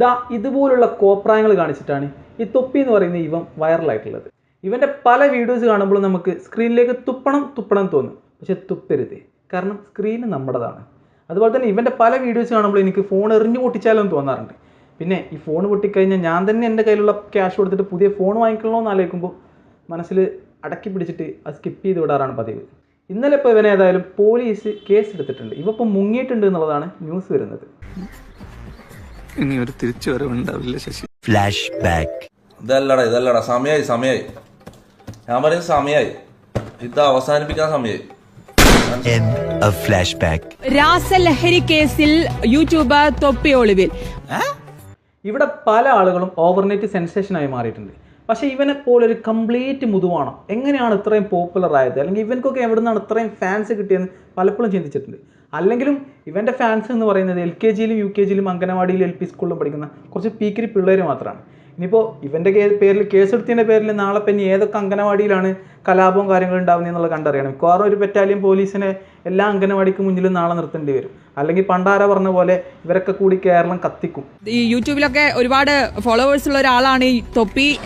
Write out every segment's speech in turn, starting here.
ദാ ഇതുപോലുള്ള കോപ്രായങ്ങൾ കാണിച്ചിട്ടാണ് ഈ തൊപ്പി എന്ന് പറയുന്ന ഇവൻ വൈറലായിട്ടുള്ളത്. ഇവന്റെ പല വീഡിയോസ് കാണുമ്പോൾ നമുക്ക് സ്ക്രീനിലേക്ക് തുപ്പണം തുപ്പണം തോന്നും. പക്ഷെ തുപ്പരുത്. കാരണം സ്ക്രീൻ നമ്മുടേതാണ്. അതുപോലെ തന്നെ ഇവന്റെ പല വീഡിയോസ് കാണുമ്പോൾ എനിക്ക് ഫോൺ എറിഞ്ഞു പൊട്ടിച്ചാലും തോന്നാറുണ്ട്. പിന്നെ ഈ ഫോൺ പൊട്ടിക്കഴിഞ്ഞാൽ ഞാൻ തന്നെ എന്റെ കയ്യിലുള്ള ക്യാഷ് കൊടുത്തിട്ട് പുതിയ ഫോൺ വാങ്ങിക്കണമെന്ന് ആലോചിക്കുമ്പോൾ മനസ്സിൽ അടക്കി പിടിച്ചിട്ട് അത് സ്കിപ്പ് ചെയ്ത് വിടാറാണ് പതിവ്. ഇന്നലെ ഇപ്പോൾ ഇവനെ ഏതായാലും പോലീസ് കേസ് എടുത്തിട്ടുണ്ട് ഇവ മുങ്ങിയിട്ടുണ്ട് എന്നുള്ളതാണ് ന്യൂസ് വരുന്നത്. ഇനി ഒരു തിരിച്ചു വരവുണ്ടാവില്ല ശശി. ഫ്ലാഷ് ബാക്ക് ഇതല്ലടാ ഇതല്ലടാ. സമയായി സമയായി. ഞാൻ പറയുന്നത് സമയായി. ഇത് അവസാനിപ്പിക്കാൻ സമയായി. End of flashback. രാസലഹരി കേസിൽ യൂട്യൂബർ തൊപ്പി ഒളിവിൽ. ഇവിടെ പല ആളുകളും ഓവർനൈറ്റ് സെൻസേഷൻ ആയി മാറിയിട്ടുണ്ട്. പക്ഷേ ഇവനെ പോലെ ഒരു കംപ്ലീറ്റ് മുതുവാണ്. എങ്ങനെയാണ് ഇത്രയും പോപ്പുലർ ആയത്? അല്ലെങ്കിൽ ഇവൻക്കൊക്കെ എവിടെ നിന്നാണ് ഇത്രയും ഫാൻസ് കിട്ടിയെന്ന് പലപ്പോഴും ചിന്തിച്ചിട്ടുണ്ട്. അല്ലെങ്കിലും ഇവന്റെ ഫാൻസ് എന്ന് പറയുന്നത് എൽ കെ ജിയിലും യു കെ ജിയിലും അംഗനവാടിയിലും എൽ പി സ്കൂളിലും പഠിക്കുന്ന കുറച്ച് പീക്കിരി പിള്ളേർ മാത്രമാണ്. ഇനിയിപ്പോൾ ഇവന്റെ കേ- പേരിൽ കേസെടുത്തതിന്റെ പേരിൽ നാളെ പിന്നെ ഏതൊക്കെ അംഗനവാടിയിലാണ് കലാപവും കാര്യങ്ങളും ഉണ്ടാവുന്നത് എന്നുള്ളത് കണ്ടറിയണം. മിക്കവാറും ഒരു ബറ്റാലിയൻ പോലീസിനെ എല്ലാ അംഗനവാടിക്ക് മുന്നിലും നാളെ നിർത്തേണ്ടി വരും. അല്ലെങ്കിൽ പണ്ടാര പറഞ്ഞ പോലെ ഇവരൊക്കെ കൂടി കേരളം കത്തിക്കും. ഈ യൂട്യൂബിലൊക്കെ ഒരുപാട് ഫോളോവേഴ്സ് ഉള്ള ഒരാളാണ് ഈ തൊപ്പി.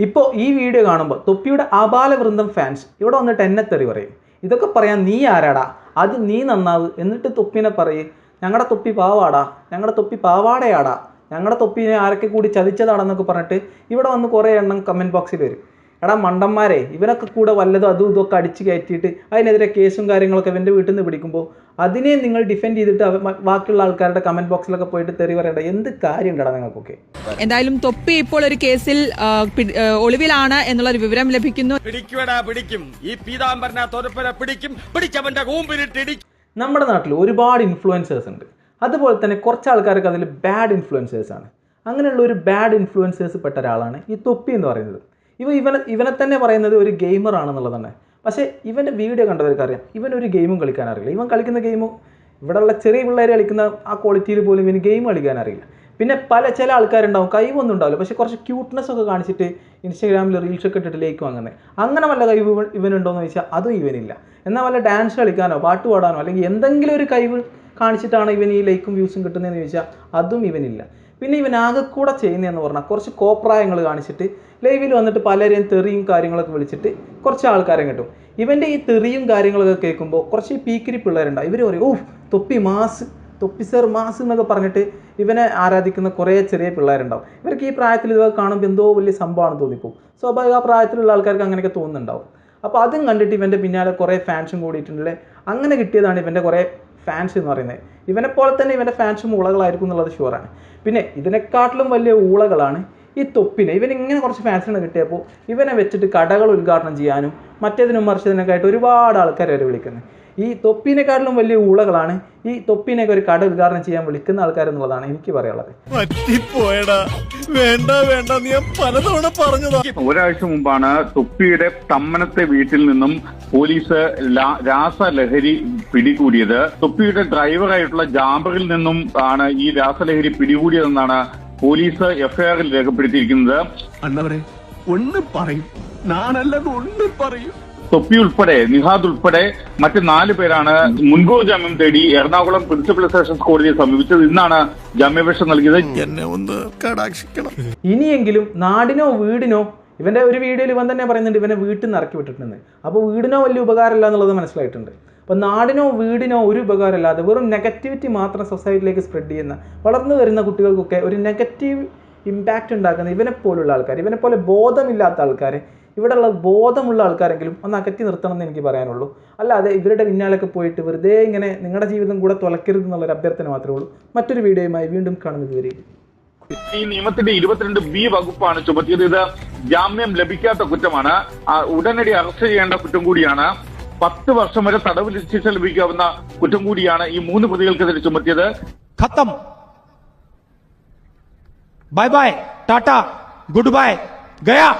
ഇപ്പോൾ ഈ വീഡിയോ കാണുമ്പോൾ തൊപ്പിയുടെ അപാല വൃന്ദം ഫാൻസ് ഇവിടെ വന്നിട്ട് എന്നെ തെറി പറയും. ഇതൊക്കെ പറയാൻ നീ ആരാടാ? അത് നീ നന്നാവ്. എന്നിട്ട് തൊപ്പിനെ പറയ്. ഞങ്ങളുടെ തൊപ്പി പാവാടാ. ഞങ്ങളുടെ തൊപ്പി പാവാടയാടാ. ഞങ്ങളുടെ തൊപ്പിനെ ആരൊക്കെ കൂടി ചതിച്ചതാണെന്നൊക്കെ പറഞ്ഞിട്ട് ഇവിടെ വന്ന് കുറേ എണ്ണം കമന്റ് ബോക്സിൽ വരും. എടാ മണ്ടന്മാരെ ഇവനൊക്കെ കൂടെ വല്ലതും അതും ഇതൊക്കെ അടിച്ച് കയറ്റിയിട്ട് അതിനെതിരെ കേസും കാര്യങ്ങളൊക്കെ ഇവന്റെ വീട്ടിൽ നിന്ന് പിടിക്കുമ്പോൾ അതിനെ നിങ്ങൾ ഡിഫെൻഡ് ചെയ്തിട്ട് ബാക്കിയുള്ള ആൾക്കാരുടെ കമന്റ് ബോക്സിലൊക്കെ പോയിട്ട് തെറി പറയണ്ട. എന്ത് കാര്യം ഉണ്ടടാ നിങ്ങൾക്കൊക്കെ? എന്തായാലും തൊപ്പി ഇപ്പോൾ ഒരു കേസിൽ ഒളിവിലാണ് എന്നുള്ള ഒരു വിവരം ലഭിക്കുന്നു. പിടിക്കും. ഈ പീതാംബരന തൊരപ്പനെ പിടിക്കും. പിടിച്ചവന്റെ കൂമ്പിലിട്ട് ഇടിക്കും നമ്മുടെ നാട്ടിൽ ഒരുപാട് ഇൻഫ്ലുവൻസേഴ്സ് ഉണ്ട്. അതുപോലെ തന്നെ കുറച്ച് ആൾക്കാർക്ക് അതിൽ ബാഡ് ഇൻഫ്ലുവൻസേഴ്സ് ആണ്. അങ്ങനെയുള്ള ഒരു ബാഡ് ഇൻഫ്ലുവൻസേഴ്സ് പെട്ട ഒരാളാണ് ഈ തൊപ്പി എന്ന് പറയുന്നത്. ഇവ ഇവനെ ഇവനെ തന്നെ പറയുന്നത് ഒരു ഗെയിമർ ആണെന്നുള്ളതാണ്. പക്ഷേ ഇവന്റെ വീഡിയോ കണ്ടവർക്ക് അറിയാം ഇവൻ ഒരു ഗെയിമും കളിക്കാൻ അറിയില്ല ഇവൻ കളിക്കുന്ന ഗെയിമും ഇവിടെയുള്ള ചെറിയ പിള്ളേർ കളിക്കുന്ന ആ ക്വാളിറ്റിയിൽ പോലും ഇവന് ഗെയിം കളിക്കാൻ അറിയില്ല പിന്നെ പല ചില ആൾക്കാരുണ്ടാവും കഴിവൊന്നും ഉണ്ടാവില്ല. പക്ഷേ കുറച്ച് ക്യൂട്ട്നെസ് ഒക്കെ കാണിച്ചിട്ട് ഇൻസ്റ്റാഗ്രാമിൽ റീൽസ് ഒക്കെ ഇട്ടിട്ട് ലൈക്ക് വാങ്ങുന്നത് അങ്ങനെ വല്ല കഴിവ് ഇവനുണ്ടോയെന്ന് ചോദിച്ചാൽ അതും ഇവനില്ല. എന്നാൽ വല്ല ഡാൻസ് കളിക്കാനോ പാട്ട് പാടാനോ അല്ലെങ്കിൽ എന്തെങ്കിലും ഒരു കഴിവ് കാണിച്ചിട്ടാണ് ഇവൻ ഈ ലൈക്കും വ്യൂസും കിട്ടുന്നതെന്ന് ചോദിച്ചാൽ അതും ഇവനില്ല. പിന്നെ ഇവൻ ആകെ കൂടെ ചെയ്യുന്നതെന്ന് പറഞ്ഞാൽ കുറച്ച് കോപ്രായങ്ങൾ കാണിച്ചിട്ട് ലൈവിൽ വന്നിട്ട് പലരെയും തെറിയും കാര്യങ്ങളൊക്കെ വിളിച്ചിട്ട് കുറച്ച് ആൾക്കാരെ കിട്ടും. ഇവന്റെ ഈ തെറിയും കാര്യങ്ങളൊക്കെ കേൾക്കുമ്പോൾ കുറച്ച് പീക്കിരി പിള്ളേരുണ്ടാവും. ഇവർ പറയും ഓ തൊപ്പി മാസ് തൊപ്പി സർ മാസ് എന്നൊക്കെ പറഞ്ഞിട്ട് ഇവനെ ആരാധിക്കുന്ന കുറേ ചെറിയ പിള്ളേരുണ്ടാവും. ഇവർക്ക് ഈ പ്രായത്തിൽ ഇതൊക്കെ കാണുമ്പോൾ എന്തോ വലിയ സംഭവമാണെന്ന് തോന്നിപ്പോകും സ്വാഭാവിക ആ പ്രായത്തിലുള്ള ആൾക്കാർക്ക് അങ്ങനെയൊക്കെ തോന്നുന്നുണ്ടാവും. അപ്പോൾ അതും കണ്ടിട്ട് ഇവന്റെ പിന്നാലെ കുറേ ഫാൻസും കൂടിയിട്ടുണ്ടല്ലേ? അങ്ങനെ കിട്ടിയതാണ് ഇവന്റെ കുറേ ഫാൻസ് എന്ന് പറയുന്നത്. ഇവനെ പോലെ തന്നെ ഇവന്റെ ഫാൻസും ഊളകളായിരിക്കും എന്നുള്ളത് ഷുവറാണ് പിന്നെ ഇതിനെക്കാട്ടിലും വലിയ ഊളകളാണ് ഈ തൊപ്പിനെ. ഇവൻ ഇങ്ങനെ കുറച്ച് ഫാൻസിനെ കിട്ടിയപ്പോൾ ഇവനെ വെച്ചിട്ട് കടകൾ ഉദ്ഘാടനം ചെയ്യാനും മറ്റേതിനും മറിച്ചതിനൊക്കെ ആയിട്ട് ഒരുപാട് ആൾക്കാർ വരെ വിളിക്കുന്നത് ഈ തൊപ്പിനെക്കാട്ടിലും വലിയ ഊളകളാണ് ഈ തൊപ്പിനെയൊക്കെ ഒരു കട ഉദ്ഘാടനം ചെയ്യാൻ വിളിക്കുന്ന ആൾക്കാരെന്നുള്ളതാണ് എനിക്ക് പറയാനുള്ളത്. വേണ്ട വേണ്ട ഞാൻ പലതവണ പറഞ്ഞതാ. ഒരാഴ്ച മുമ്പാണ് തൊപ്പിയുടെ തമ്മനത്തെ വീട്ടിൽ നിന്നും പോലീസ് രാസലഹരി പിടികൂടിയത്. തൊപ്പിയുടെ ഡ്രൈവറായിട്ടുള്ള ജാമ്പറിൽ നിന്നും ആണ് ഈ രാസലഹരി പിടികൂടിയതെന്നാണ് പോലീസ് എഫ്ഐആറിൽ രേഖപ്പെടുത്തിയിരിക്കുന്നത്. അണ്ണവരെ ഒന്ന് പറയും. നാണല്ലത് ഒന്ന് പറയും. തൊപ്പി ഉൾപ്പെടെ നിഹാദ് ഉൾപ്പെടെ മറ്റ് നാല് പേരാണ് മുൻകൂർ ജാമ്യം തേടി എറണാകുളം പ്രിൻസിപ്പൽ സെഷൻസ് കോടതിയെ സമീപിച്ചത്. ഇന്നാണ് ജാമ്യാപേക്ഷ നൽകിയത്. എന്നെ ഒന്ന് കടാക്ഷിക്കണം. ഇനിയെങ്കിലും നാടിനോ വീടിനോ ഇവന്റെ ഒരു വീഡിയോയിൽ ഇവൻ തന്നെ പറയുന്നുണ്ട് ഇവനെ വീട്ടിൽ നിന്ന് ഇറക്കി വിട്ടിട്ടുണ്ടെന്ന്. അപ്പോൾ വീടിനോ വലിയ ഉപകാരമില്ല എന്നുള്ളത് മനസ്സിലായിട്ടുണ്ട്. അപ്പോൾ നാടിനോ വീടിനോ ഒരു ഉപകാരമില്ലാതെ വെറും നെഗറ്റിവിറ്റി മാത്രം സൊസൈറ്റിയിലേക്ക് സ്പ്രെഡ് ചെയ്യുന്ന വളർന്നു വരുന്ന കുട്ടികൾക്കൊക്കെ ഒരു നെഗറ്റീവ് ഇമ്പാക്റ്റ് ഉണ്ടാക്കുന്ന ഇവനെ പോലുള്ള ആൾക്കാർ ഇവനെ പോലെ ബോധമില്ലാത്ത ആൾക്കാർ ഇവിടെയുള്ള ബോധമുള്ള ആൾക്കാരെങ്കിലും ഒന്ന് അകറ്റി നിർത്തണം എന്ന് എനിക്ക് പറയാനുള്ളൂ. അല്ലാതെ ഇവരുടെ പിന്നാലൊക്കെ പോയിട്ട് വെറുതെ ഇങ്ങനെ നിങ്ങളുടെ ജീവിതം കൂടെ തുലക്കരുത് എന്നുള്ളൊരു അഭ്യർത്ഥന മാത്രമേ ഉള്ളൂ. മറ്റൊരു വീഡിയോയുമായി വീണ്ടും കാണുന്നത് വരെ. ഈ നിയമത്തിന്റെ ഇരുപത്തിരണ്ട് ബി വകുപ്പാണ് ചുമത്തിയത്. ഇത് ജാമ്യം ലഭിക്കാത്ത കുറ്റമാണ്. ഉടനടി അറസ്റ്റ് ചെയ്യേണ്ട കുറ്റം കൂടിയാണ്. പത്ത് വർഷം വരെ തടവ് ശിക്ഷ ലഭിക്കാവുന്ന കുറ്റം കൂടിയാണ് ഈ മൂന്ന് പ്രതികൾക്കെതിരെ ചുമത്തിയത്. ഖത്തം. Bye bye. Tata. Good bye. Gaya.